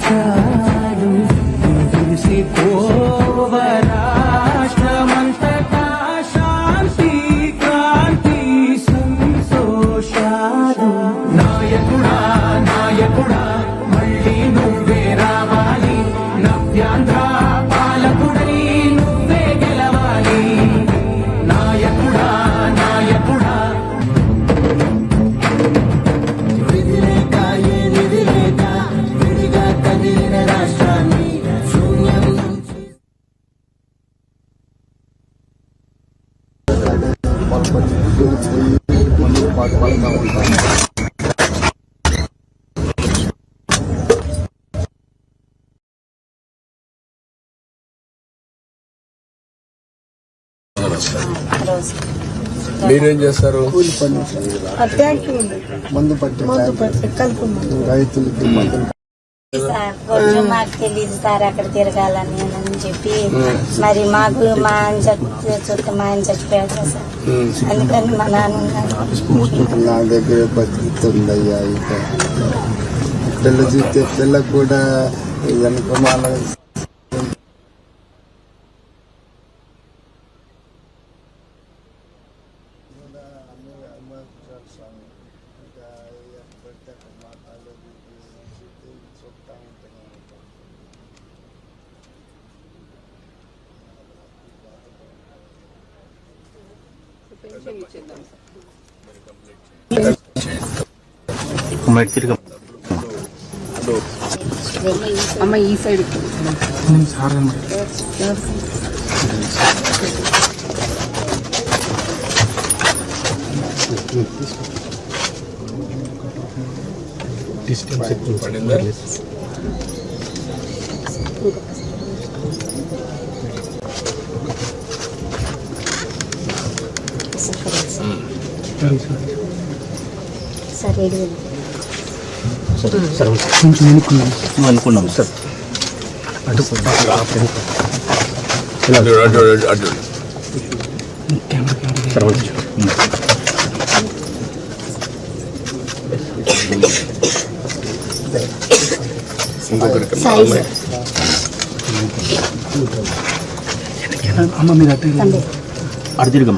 Yeah. పాటు మీరేం చేస్తారు? మందు పట్టి మందు పట్టి కలుపు మందు రైతులకి మందులు సార్ కొంచెం మాకు తెలియదు సార్ అక్కడ తిరగాలని అని చెప్పి మరి మాకు మా ఆయన చచ్చి చూస్తే మా ఆయన చచ్చిపోయాడు సార్. అందుకని మా నాన్న నా దగ్గర బతుకుతుందయ్యా ఇక. పిల్ల చూస్తే పిల్లకు కూడా వెనుకమాల అమ్మ ఈ సైడ్ పడిందా సార్ ఏడు వేలు అనుకున్నాం సార్ అటు అటు అటు అటు సార్ వచ్చు ఇంకొకరికి సాయి అమ్మ మీద అటు അടുത്തിരിക്കും